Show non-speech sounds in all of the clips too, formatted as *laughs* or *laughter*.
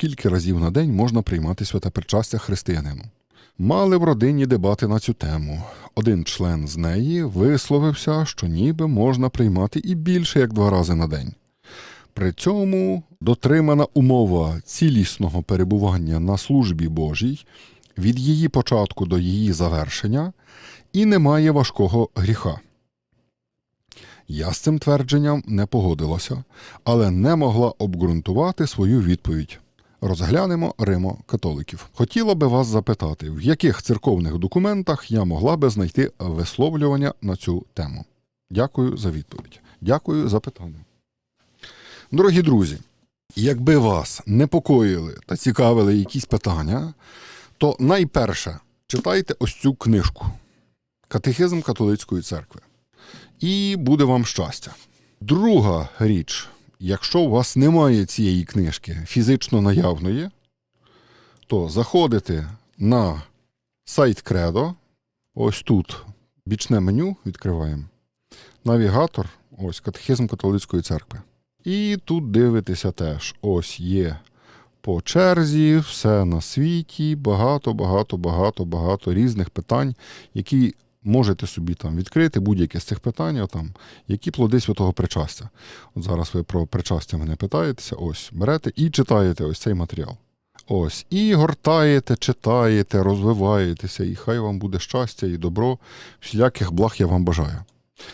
скільки разів на день можна приймати святе причастя християнину. Мали в родині дебати на цю тему. Один член з неї висловився, що ніби можна приймати і більше як два рази на день. При цьому дотримана умова цілісного перебування на службі Божій від її початку до її завершення і немає важкого гріха. Я з цим твердженням не погодилася, але не могла обґрунтувати свою відповідь. Розглянемо Римо католиків. Хотіла би вас запитати, в яких церковних документах я могла би знайти висловлювання на цю тему. Дякую за відповідь. Дякую за питання. Дорогі друзі, якби вас непокоїли та цікавили якісь питання, то найперше читайте ось цю книжку Катехизм католицької церкви. І буде вам щастя. Друга річ, якщо у вас немає цієї книжки фізично наявної, то заходите на сайт Кредо. Ось тут бічне меню відкриваємо. Навігатор, ось катехизм католицької церкви. І тут дивитеся теж. Ось є по черзі, все на світі, багато, багато, багато, багато різних питань, які можете собі там відкрити будь-яке з цих питань, там, які плоди святого причастя. От зараз ви про причастя мене питаєтеся, ось берете і читаєте ось цей матеріал. Ось, і гортаєте, читаєте, розвиваєтеся, і хай вам буде щастя і добро, всіляких благ я вам бажаю.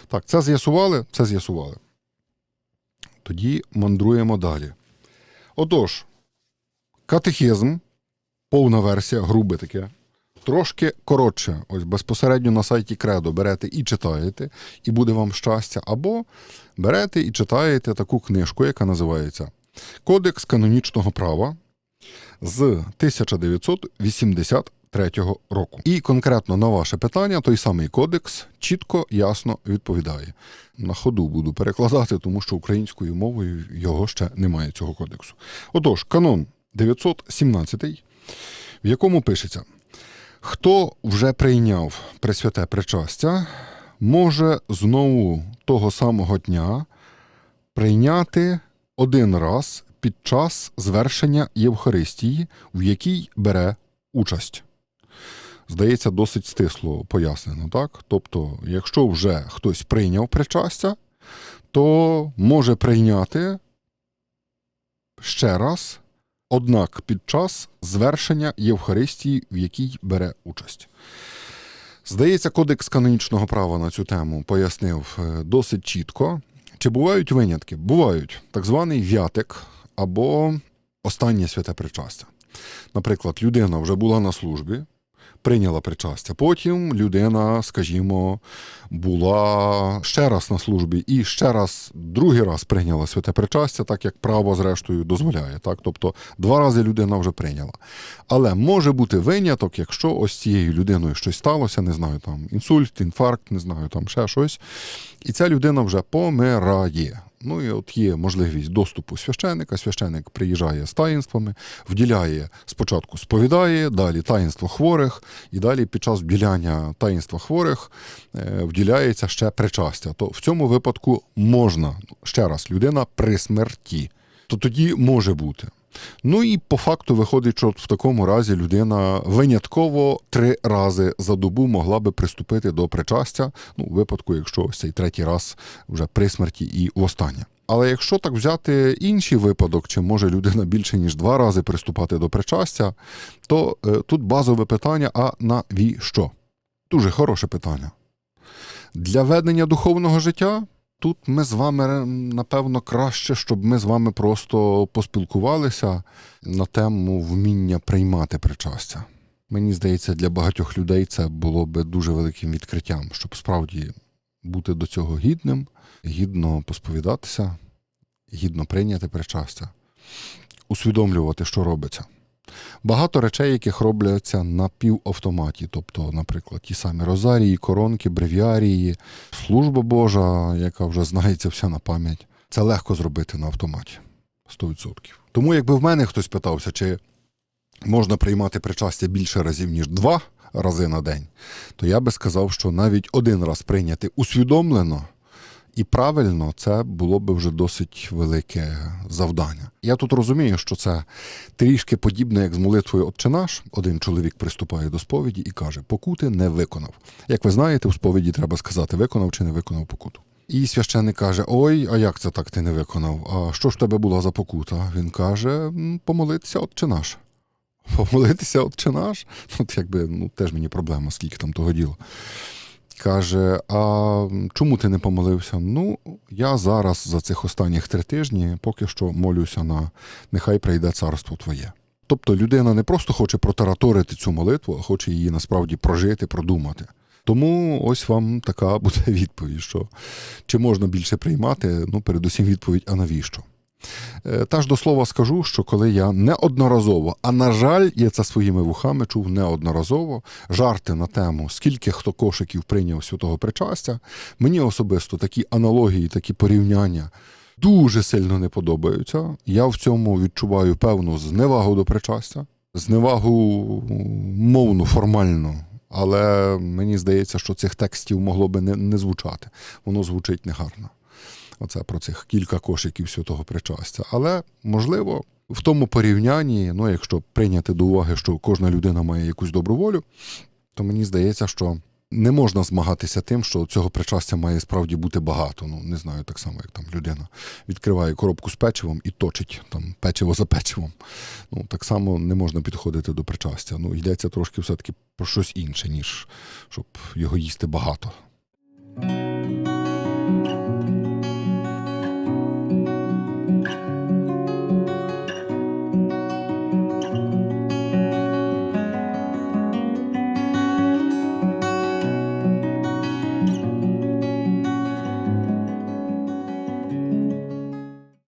Так, це з'ясували? Це з'ясували. Тоді мандруємо далі. Отож, катехизм, повна версія, грубе таке, трошки коротше. Ось безпосередньо на сайті Кредо берете і читаєте, і буде вам щастя. Або берете і читаєте таку книжку, яка називається Кодекс канонічного права з 1983 року. І конкретно на ваше питання той самий кодекс чітко, ясно відповідає. На ходу буду перекладати, тому що українською мовою його ще немає цього кодексу. Отож, канон 917, в якому пишеться: хто вже прийняв пресвяте причастя, може знову того самого дня прийняти один раз під час звершення Євхаристії, в якій бере участь. Здається, досить стисло пояснено, так? Тобто, якщо вже хтось прийняв причастя, то може прийняти ще раз, однак під час звершення Євхаристії, в якій бере участь. Здається, Кодекс канонічного права на цю тему пояснив е, досить чітко. Чи бувають винятки? Бувають так званий в'ятик або останнє святе причастя. Наприклад, людина вже була на службі, прийняла причастя. Потім людина, скажімо, була ще раз на службі і ще раз, другий раз прийняла святе причастя, так як право, зрештою, дозволяє. Так? Тобто два рази людина вже прийняла. Але може бути виняток, якщо ось цією людиною щось сталося, не знаю, там інсульт, інфаркт, не знаю, там ще щось. І ця людина вже помирає. Ну і от є можливість доступу священика. Священик приїжджає з таїнствами, вділяє спочатку сповідає, далі таїнство хворих, і далі під час вділяння таїнства хворих е, вділяється ще причастя. То в цьому випадку можна ще раз людина при смерті, то тоді може бути. Ну і по факту виходить, що в такому разі людина винятково три рази за добу могла би приступити до причастя, ну, у випадку, якщо ось цей третій раз вже при смерті і востаннє. Але якщо так взяти інший випадок, чи може людина більше ніж два рази приступати до причастя, то е, тут базове питання: а навіщо? Дуже хороше питання. Для ведення духовного життя Тут ми з вами, напевно, краще, щоб ми з вами просто поспілкувалися на тему вміння приймати причастя. Мені здається, для багатьох людей це було би дуже великим відкриттям, щоб справді бути до цього гідним, гідно посповідатися, гідно прийняти причастя, усвідомлювати, що робиться. Багато речей, яких робляться на півавтоматі, тобто, наприклад, ті самі розарії, коронки, бревіарії, служба Божа, яка вже знається вся на пам'ять, це легко зробити на автоматі 100%. Тому, якби в мене хтось питався, чи можна приймати причастя більше разів, ніж два рази на день, то я би сказав, що навіть один раз прийняти усвідомлено І правильно, це було би вже досить велике завдання. Я тут розумію, що це трішки подібне, як з молитвою «Отче наш». Один чоловік приступає до сповіді і каже: покути не виконав. Як ви знаєте, у сповіді треба сказати, виконав чи не виконав покуту. І священник каже: Ой, а як це так ти не виконав? А що ж тебе була за покута? Він каже: помолитися «Отче наш». Помолитися «Отче наш? От якби ну, теж мені проблема, скільки там того діла. Каже: А чому ти не помолився? Ну, я зараз за цих останніх три тижні поки що молюся на нехай прийде царство твоє. Тобто людина не просто хоче протараторити цю молитву, а хоче її насправді прожити, продумати. Тому ось вам така буде *laughs* відповідь, що чи можна більше приймати, ну, передусім відповідь, а навіщо? Е, Та ж до слова скажу, що коли я неодноразово, а на жаль, я це своїми вухами чув неодноразово, жарти на тему, скільки хто кошиків прийняв святого причастя, мені особисто такі аналогії, такі порівняння дуже сильно не подобаються. Я в цьому відчуваю певну зневагу до причастя, зневагу мовну, формальну. Але мені здається, що цих текстів могло би не, не звучати. Воно звучить негарно. Оце про цих кілька кошиків святого причастя. Але можливо, в тому порівнянні, ну якщо прийняти до уваги, що кожна людина має якусь добру волю, то мені здається, що не можна змагатися тим, що цього причастя має справді бути багато. Ну не знаю, так само, як там людина відкриває коробку з печивом і точить там печиво за печивом. Ну так само не можна підходити до причастя. Ну йдеться трошки все-таки про щось інше, ніж щоб його їсти багато.